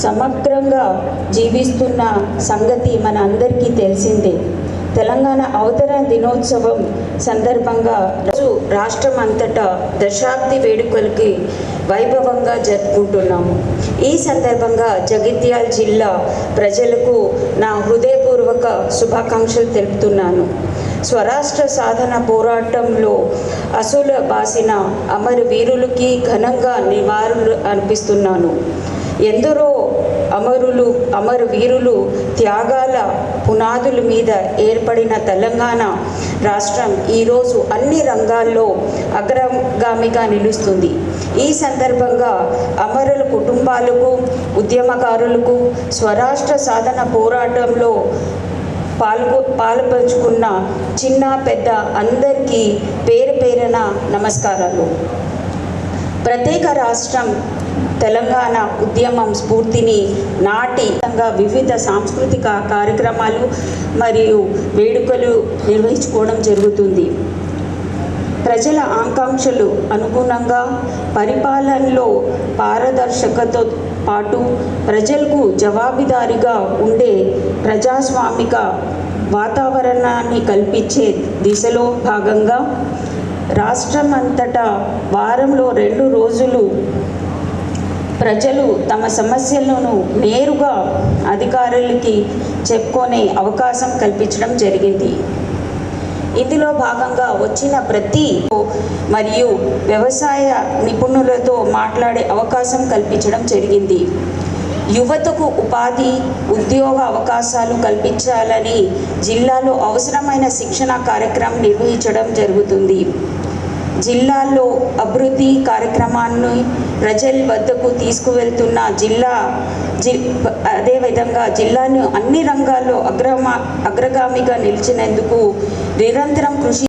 సమగ్రంగా జీవిస్తున్న సంగతి మన అందరికీ తెలిసిందే. తెలంగాణ అవతరణ దినోత్సవం సందర్భంగా రోజు రాష్ట్రం అంతటా దశాబ్ది వేడుకలకి వైభవంగా జరుపుకుంటున్నాము. ఈ సందర్భంగా జగిత్యాల జిల్లా ప్రజలకు నా హృదయపూర్వక శుభాకాంక్షలు తెలుపుతున్నాను. స్వరాష్ట్ర సాధన పోరాటంలో అసూల బాసిన అమర వీరులకి ఘనంగా నివారులు అర్పిస్తున్నాను. ఎందరో అమరులు అమరు వీరులు త్యాగాల పునాదుల మీద ఏర్పడిన తెలంగాణ రాష్ట్రం ఈరోజు అన్ని రంగాల్లో అగ్రగామిగా నిలుస్తుంది. ఈ సందర్భంగా అమరుల కుటుంబాలకు ఉద్యమకారులకు స్వరాష్ట్ర సాధన పోరాటంలో పాల్గొ పాల్పంచుకున్న చిన్న పెద్ద అందరికీ పేరు పేరున నమస్కారాలు. ప్రత్యేక రాష్ట్రం తెలంగాణ ఉద్యమం స్ఫూర్తిని నాటి వివిధ సాంస్కృతిక కార్యక్రమాలు మరియు వేడుకలు నిర్వహించుకోవడం జరుగుతుంది. ప్రజల ఆకాంక్షలు అనుగుణంగా పరిపాలనలో పారదర్శకతో పాటు ప్రజలకు జవాబుదారీగా ఉండే ప్రజాస్వామిక వాతావరణాన్ని కల్పించే దిశలో భాగంగా రాష్ట్రమంతటా వారంలో రెండు రోజులు ప్రజలు తమ సమస్యలను నేరుగా అధికారులకి చెప్పుకునే అవకాశం కల్పించడం జరిగింది. ఇందులో భాగంగా వచ్చిన ప్రతి మరియు వ్యవసాయ నిపుణులతో మాట్లాడే అవకాశం కల్పించడం జరిగింది. యువతకు ఉపాధి ఉద్యోగ అవకాశాలు కల్పించాలని జిల్లాలో అవసరమైన శిక్షణ కార్యక్రమం నిర్వహించడం జరుగుతుంది. జిల్లాల్లో అభివృద్ధి కార్యక్రమాన్ని ప్రజల వద్దకు తీసుకువెళ్తున్న జిల్లా జి అదేవిధంగా జిల్లాను అన్ని రంగాల్లో అగ్రమా అగ్రగామిగా నిలిచినందుకు నిరంతరం కృషి